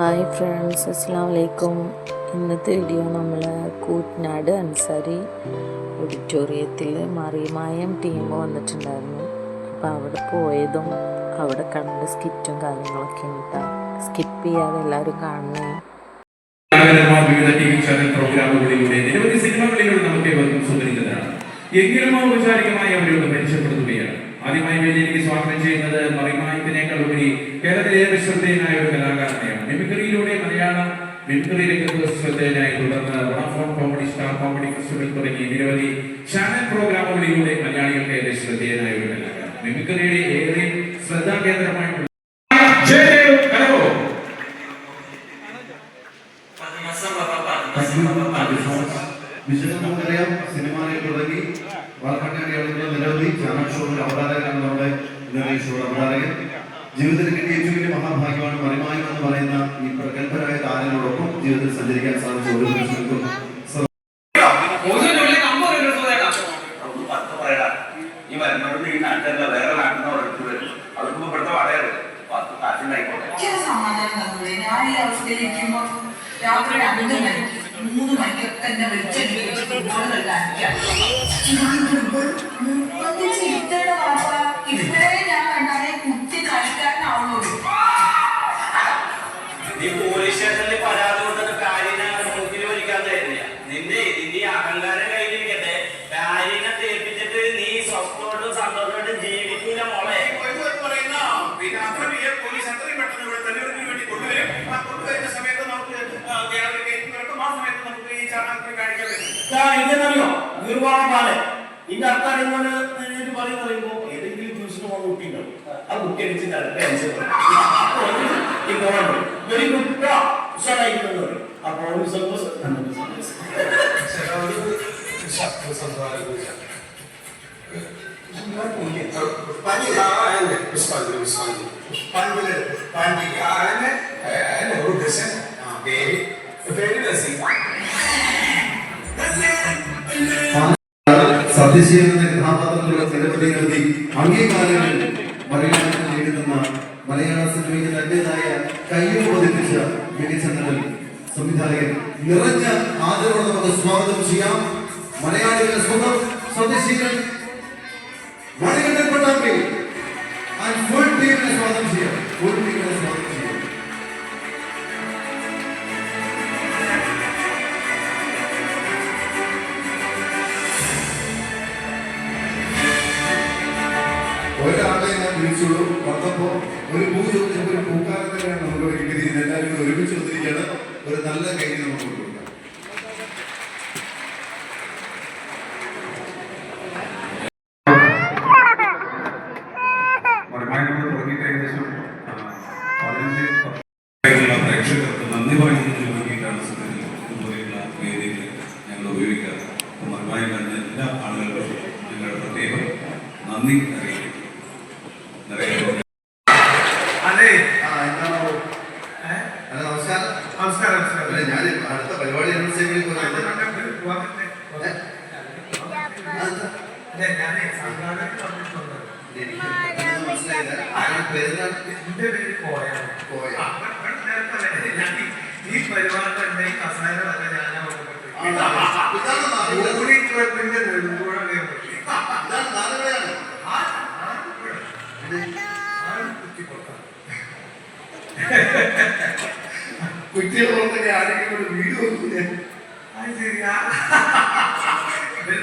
Hi friends അസ്സാം വലൈക്കും ഇന്നത്തെ വീഡിയോ നമ്മൾ കൂറ്റനാട് അൻസാരി ഓഡിറ്റോറിയത്തിൽ മറിയമായം ടീം വന്നിട്ടുണ്ടായിരുന്നു. അപ്പോൾ അവിടെ പോയതും അവിടെ കണ്ട സ്കിറ്റും കാര്യങ്ങളൊക്കെ ഉണ്ടാ സ്കിപ്പ് ചെയ്യാതെ എല്ലാവരും കാണണേ. ചാനൽ പ്രോഗ്രാമുകളിലൂടെ സിനിമകളിലൂടെ എങ്കിലും ഔപചാരികമായി അവരോട് പരിചയപ്പെടുത്തുകയാണ്. ആദ്യമായി വേദിയിലേക്ക് സ്വാഗതം ചെയ്യുന്നത് മറിമായത്തിനേക്കാൾ ഉപരി കേരളത്തിലെ ശ്രദ്ധേയനായ ഒരു കലാകാരനെയാണ് മിമിക്രിയിലൂടെ മലയാള മിമിക്രി രംഗത്ത് ശ്രദ്ധേയനായി തുടർന്ന് Vodafone comedy star comedy festival തുടങ്ങി നിരവധി ചാനൽ പ്രോഗ്രാമുകളിലൂടെ മലയാളികളുടെ ശ്രദ്ധേയനായ ഒരു കലാകാരൻ. മിമിക്രിയുടെ ഈ വരുന്നവരുടെ ഈ നാട്ടിലല്ല വേറെ നാട്ടിൽ നിന്ന് ഒരിടത്ത് വരും. അവർക്ക് ഇവിടുത്തെ വാടകയല്ലേ പത്ത് കാശുണ്ടായിക്കോട്ടെ. ഞാൻ ഈ അവസ്ഥയിൽ ഇരിക്കുമ്പോൾ രാത്രി രണ്ട് മണിക്ക് മൂന്ന് മണിക്കൊക്കെ എന്നെ വിളിച്ചെടുത്ത് Pandi, Pandi, Pandi, Pandi, Pandi, Pandi, ഒരു നല്ല കൈ നമുക്ക് കൊടുക്കാം പ്രേക്ഷകർക്ക് നന്ദി പറയുന്നതിന് വേണ്ടിയിട്ടാണ് സത്യത്തിൽ ഇതുപോലെയുള്ള വേദികൾ ഞങ്ങൾ ഉപയോഗിക്കാറ് അപ്പോൾ മറിമായി കണ്ട എല്ലാ ആളുകൾക്കും ഞങ്ങളുടെ പ്രത്യേകം നന്ദി അറിയിക്കും നിറയെ അതെ ആ എന്താണോ ഹലോ നമസ്കാരം നമസ്കാരം നമസ്കാരം അല്ല ഞാൻ അടുത്ത പരിപാടി അനുസരിച്ച് ഞാനേ സംഘാടകർക്ക് വന്നിട്ടുണ്ട് മനസ്സിലായില്ല ആരുടെ പേരെന്താണ് എന്റെ പേര് കോയാണ് കോയ. ആ, ഇവിടെ നേരത്തെ വരെ ഞാൻ ഈ- ഈ പരിപാടി എന്റെ ഈ കസേര വരെ ഞാനാ ഇതാണ് നാടുകൾ. ഓടി ക്ലബിന്റെ നെടുങ്കോളം ഇതാണ് നാടുകളെയാണ് കുട്ടികളോടൊക്കെ ആരെങ്കിലും വീട് വെക്കൂലേ അത് ശരിയാ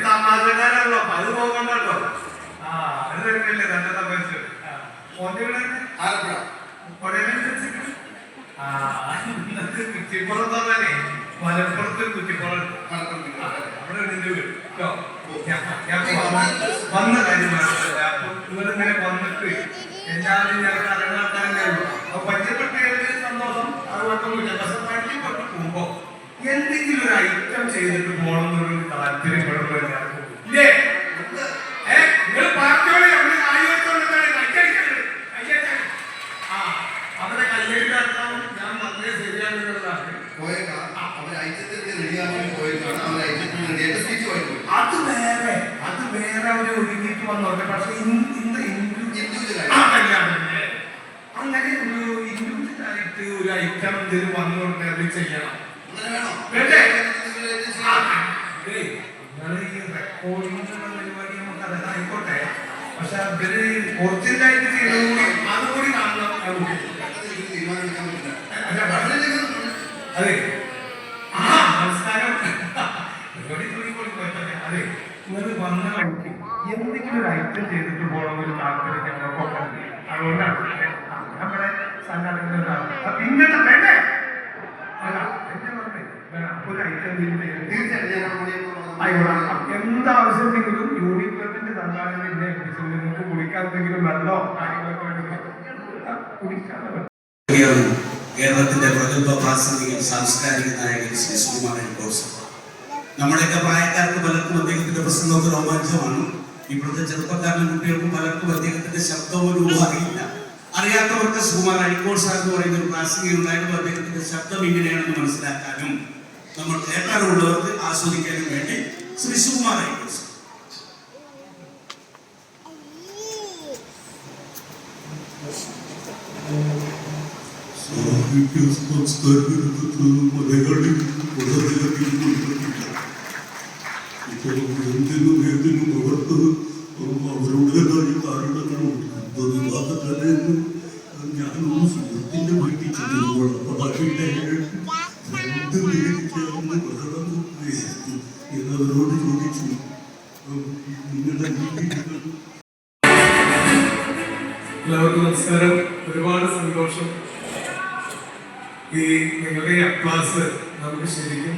തമാശക്കാരല്ലോ അത് പോകണ്ടോ ആ അത് തന്നെയല്ലേ നല്ല തമാശ ആലപ്പുഴ ആ ഇന്നത്തെ കുറ്റിപ്പുറം തന്നെ മലപ്പുറത്ത് കുറ്റിപ്പുറം മലപ്പുറം അവിടെ നിന്റെ വീട് കേട്ടോ ഞാൻ വന്ന- വന്ന കാര്യം അപ്പൊ ഇവരിങ്ങനെ വന്നിട്ട് എല്ലാവരും ഞങ്ങൾക്ക് അറിയാത്തന്നെ ഉള്ളൂ. അപ്പൊ സന്തോഷം? അത് കുഴപ്പമില്ല പക്ഷെ പരിചയപ്പെട്ട് പോകുമ്പോ എന്തെങ്കിലും ഒരു ഐറ്റം ചെയ്തിട്ട് പോകണം എന്നൊരു താല്പര്യം കുഴപ്പമില്ല. ഇല്ലേ? അങ്ങനെ ഒരു ഇൻഡിവിജ്വൽ ആയിട്ട് ഒരു ഐറ്റം എന്തെങ്കിലും വന്നുകൊണ്ട് അത്. ചെയ്യണം നിങ്ങൾ ഈ എന്നുള്ള പരിപാടി നമുക്ക് അത് ആയിക്കോട്ടെ പക്ഷെ അവർ ഒറിജിനലായിട്ട് ചെയ്യണം കൂടി അതുകൂടി കാണണം അതെ ആ നമസ്കാരം. പരിപാടി തുടങ്ങിക്കോളി കുഴപ്പമില്ല അതെ. നിങ്ങൾ വന്ന വഴിക്ക് എന്തെങ്കിലും ഒരു ഐറ്റം ചെയ്തിട്ട് പോകണം ഒരു താല്പര്യം ഞങ്ങൾക്കൊക്കെ ഉണ്ട്. അതുകൊണ്ടാണ് നമ്മുടെ സംഘടനയുടെ. അപ്പൊ ഒരു ഐറ്റം ക്ലബിന്റെ നിങ്ങൾക്ക് കുടിക്കാൻ എന്തെങ്കിലും വെള്ളമോ കാര്യങ്ങളൊക്കെ കുടിക്കാതെ കേരളത്തിന്റെ പ്രഗത്ഭ പ്രാസംഗിക സാംസ്കാരിക നായകൻ ശ്രീ സുകുമാരൻ കോഴ്സ് നമ്മുടെയൊക്കെ പ്രായക്കാർക്ക് പലർക്കും അദ്ദേഹത്തിന്റെ പ്രസംഗമൊക്കെ രോമാഞ്ചമാണ്. ഇപ്പോഴത്തെ ചെറുപ്പക്കാരനും കുട്ടികൾക്കും പലർക്കും അദ്ദേഹത്തിന്റെ ശബ്ദവും രൂപം അറിയില്ല. അറിയാത്തവർക്ക് സുകുമാർ അഴിക്കോട് സാർ എന്ന് പറയുന്ന ഒരു പ്രാസംഗികൻ ഉണ്ടായിരുന്നു. അദ്ദേഹത്തിന്റെ ശബ്ദം ഇങ്ങനെയാണെന്ന് മനസ്സിലാക്കാനും നമ്മൾ കേൾക്കാറുള്ളവർക്ക് ആസ്വദിക്കാനും വേണ്ടി ശ്രീ സുകുമാർ അഴിക്കോട് സാർ സാഹിത്യ സംസ്കാരത്തിൽ മലയാളി പേര് ചേർന്ന് ബഹളം. എന്നവരോട് ചോദിച്ചു നിങ്ങളുടെ എല്ലാവർക്കും നമസ്കാരം ഒരുപാട് സന്തോഷം ഈ നിങ്ങളുടെ ഈ അപ്ലാസ് നമുക്ക് ശരിക്കും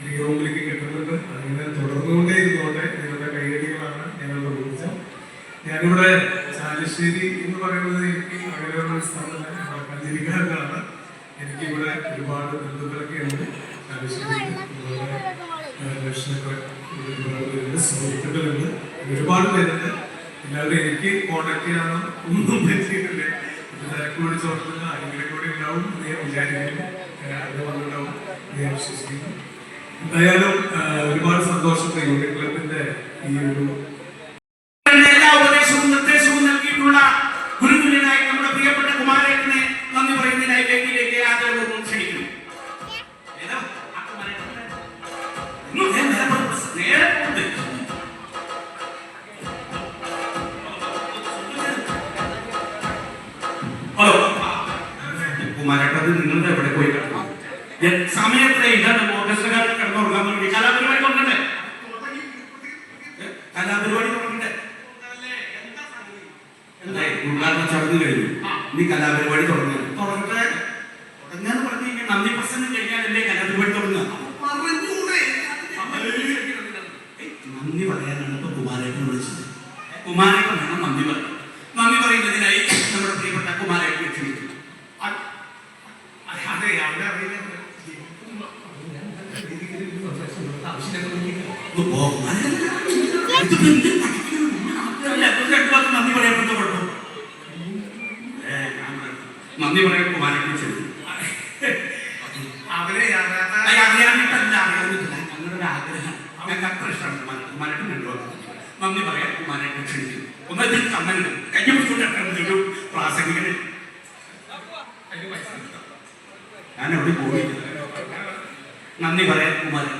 ഈ റൂമിലേക്ക് കിട്ടുന്നുണ്ട് അങ്ങനെ തുടർന്നുകൊണ്ടേ ഇരുന്നോട്ടെ നിങ്ങളുടെ കൈയടികളാണ് ഞങ്ങളുടെ ഊർജം ഞാനിവിടെ ചാലശ്ശേരി എന്ന് പറയുന്നത് എനിക്ക് അങ്ങനെയുള്ള ഒരു സ്ഥലമല്ല ഞാൻ കല്ലിരിക്കാരനാണ് എനിക്കിവിടെ ഒരുപാട് ബന്ധുക്കളൊക്കെ ഉണ്ട് ചാലശ്ശേരിയിൽ അതുപോലെ പേരുണ്ട് സുഹൃത്തുക്കളുണ്ട് ഒരുപാട് പേരുണ്ട്. എല്ലാവരും എനിക്ക് കോണ്ടാക്ട് ചെയ്യാനോ ഒന്നും പറ്റിയിട്ടില്ല. തിരക്ക് പിടിച്ചോട്ടുന്ന ആരെങ്കിലും കൂടി ഉണ്ടാവും ഞാൻ വിചാരിക്കുന്നു. അത് വന്നിട്ടുണ്ടാവും ഞാൻ വിശ്വസിക്കുന്നു. എന്തായാലും ഒരുപാട് സന്തോഷം യൂണിറ്റ് ക്ലബിന്റെ ഈ ഒരു കുമാരേട്ടത് നിങ്ങളുടെ എവിടെ പോയി കിടന്നു സമയത്തെ ഇതാണ് ഓഗസ്റ്റുകാരൻ കിടന്നുറങ്ങാൻ വേണ്ടി കലാപരിപാടി ഞാൻ എവിടെ പോയില്ല നന്ദി പറയാൻ കുമാരൻ.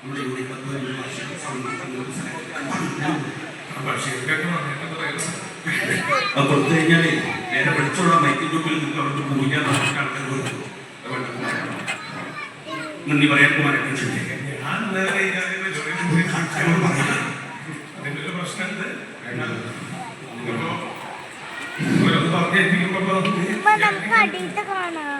നമ്മുടെ കൂടി പത്ത് പതിനൊന്ന് വർഷം കൊടുത്തു കഴിഞ്ഞാൽ നേരെ വിളിച്ചോളാം. മൈക്കിൽ മുമ്പിൽ പൂജ നടക്കാൻ ആൾക്കാർ കൊടുക്കും നന്ദി പറയാൻ കുമാരേട്ടൻ ക്ഷണിക്കാം ഞാൻ ഒരു പ്രശ്നമുണ്ട് നമുക്ക് അടിയിട്ട് കാണാം.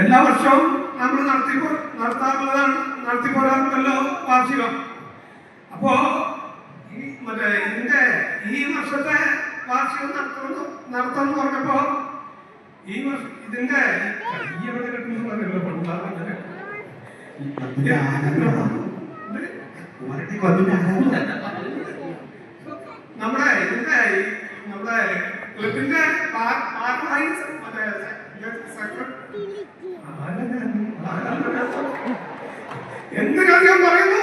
എല്ലാ വർഷവും നമ്മൾ നടത്തി നടത്താറുള്ളതാണ് നടത്തി പോരാറുണ്ടല്ലോ വാർഷികം. അപ്പോ ഈ മറ്റേ ഇതിന്റെ ഈ വർഷത്തെ വാർഷികം നടത്തണം നടത്താന്ന് പറഞ്ഞപ്പോ ഈ വർഷം ഇതിന്റെ ഈ എവിടെ കിട്ടുന്നു പറയുന്നത് പണ്ടാറങ്ങനെ നമ്മുടെ ഇതിന്റെ നമ്മുടെ ക്ലിപ്പിന്റെ എന്ത് കാര്യം പറയുന്നു?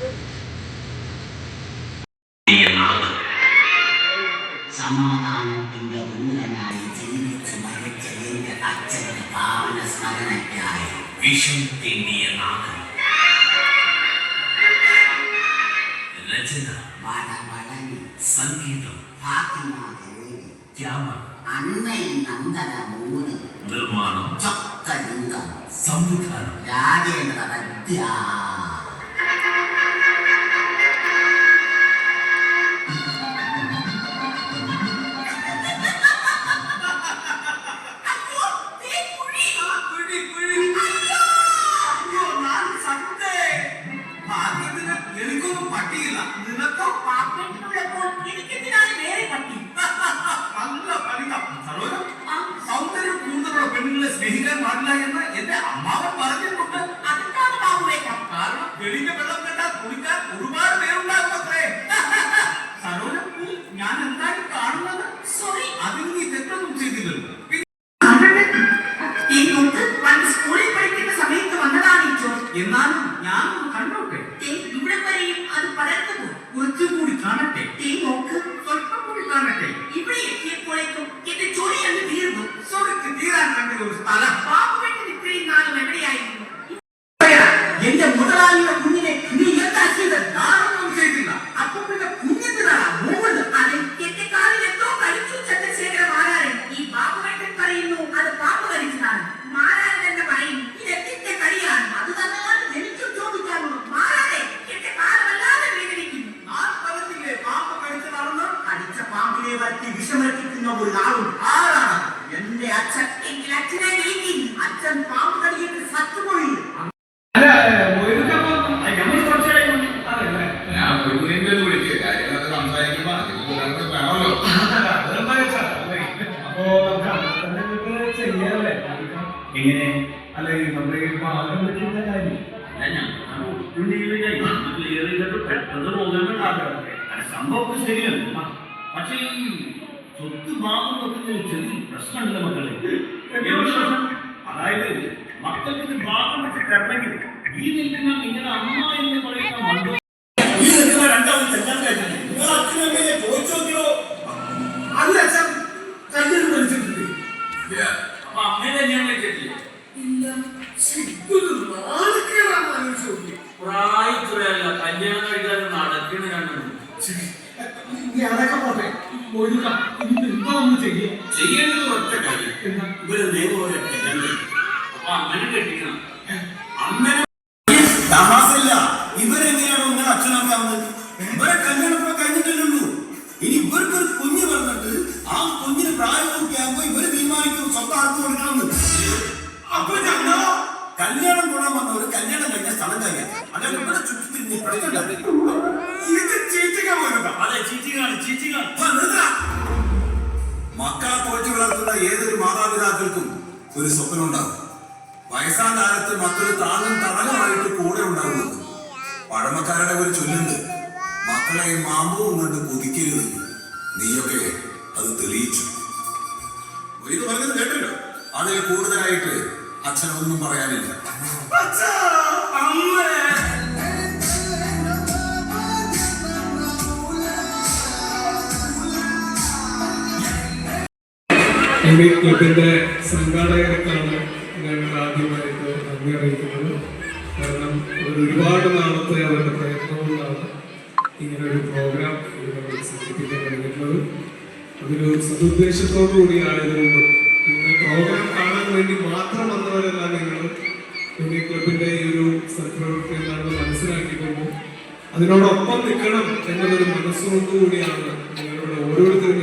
സമാധാനത്തിന്റെ ഉന്നനായി ജീവിച്ച് മരിച്ച എന്റെ അച്ഛന്റെ പാവന സ്മരണയ്ക്കായി വിഷം തിന്നിയ നാഗം രചന. വടവളനി സംഗീതം. ഫാത്തിമാദേവി. ക്യാമറ അന്നയും നന്ദന മൂന്ന് നിർമ്മാണം. ചൊക്കലിംഗം സംവിധാനം. രാജേന്ദ്ര വിദ്യാ. ഇങ്ങനെ അല്ലെങ്കിൽ നമ്മുടെ ഇപ്പൊ ആഗ്രഹം. പറ്റിയ കാര്യം സംഭവം ശരിയാണ്. പക്ഷേ ഈ സ്വത്ത് ഭാഗമൊക്കെ ചെറിയ പ്രശ്നമുണ്ട് മക്കളെ. അതായത് മക്കൾക്ക് ഇത് ഭാഗം വെച്ച് തരണമെങ്കിൽ ഈ നിൽക്കുന്ന നിങ്ങളുടെ അമ്മ എന്ന് പറയുന്ന മണ്ഡലം ഇത് ചീറ്റിക്കാൻ പോകുന്നതാ അതെ ചീറ്റിങ്ങാണ് ചീറ്റിങ്ങാണ് മക്കളെ പോറ്റി വളർത്തുന്ന ഏതൊരു മാതാപിതാക്കൾക്കും ഒരു സ്വപ്നം ഉണ്ടാവും വയസ്സാം കാലത്ത് മക്കൾ താങ്ങും തണലുമായിട്ട് കൂടെ ഉണ്ടാകുന്നത് പഴമക്കാരുടെ ഒരു ചൊല്ലുണ്ട്. മക്കളെ മാമ്പവും കൊണ്ട് കൊതിക്കരുത്. നീയൊക്കെ അത് തെളിയിച്ചു. ഇത് പറഞ്ഞത് കേട്ടല്ലോ? അതിൽ കൂടുതലായിട്ട് അച്ഛനൊന്നും പറയാനില്ല. അച്ഛാ അമ്മേ. ഈ ക്ലബിന്റെ സംഘാടകർക്കാണ് ഞങ്ങൾ ആദ്യമായിട്ട് നന്ദി അറിയിക്കുന്നത്. കാരണം ഒരുപാട് നാളത്തെ അവരുടെ പ്രയത്നങ്ങളാണ് ഇങ്ങനെ പ്രോഗ്രാം ഇവിടെ സംഘടിപ്പിക്കാൻ കഴിഞ്ഞിട്ടുള്ളത്. അതൊരു സതുദ്ദേശത്തോടു കൂടി ഇന്ന് പ്രോഗ്രാം കാണാൻ വേണ്ടി മാത്രം വന്നവരല്ല നിങ്ങൾ യൂണിയൻ ക്ലബിന്റെ ഈ ഒരു സത്പ്രവൃത്തി എന്താണെന്ന് മനസ്സിലാക്കിക്കൊണ്ട്. അതിനോടൊപ്പം നിൽക്കണം എന്നതൊരു മനസ്സുകൊണ്ടുകൂടിയാണ് നിങ്ങളുടെ ഓരോരുത്തരും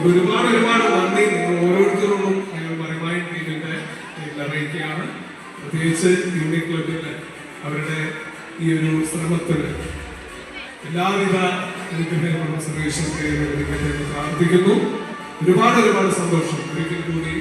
അതുകൊണ്ട് ഒരുപാട് ഒരുപാട് നന്ദി. നിങ്ങൾ ഓരോരുത്തരോടും ഞങ്ങൾ പരമായി പേരിൽ അറിയിക്കുകയാണ്. പ്രത്യേകിച്ച് യൂണിയൻ ക്ലബിന്റെ അവരുടെ ഈ ഒരു ശ്രമത്തിന് എല്ലാവിധ അനുഗ്രഹങ്ങളും എന്ന് പ്രാർത്ഥിക്കുന്നു. ഒരുപാട് ഒരുപാട് സന്തോഷം. ഒരിക്കൽ കൂടി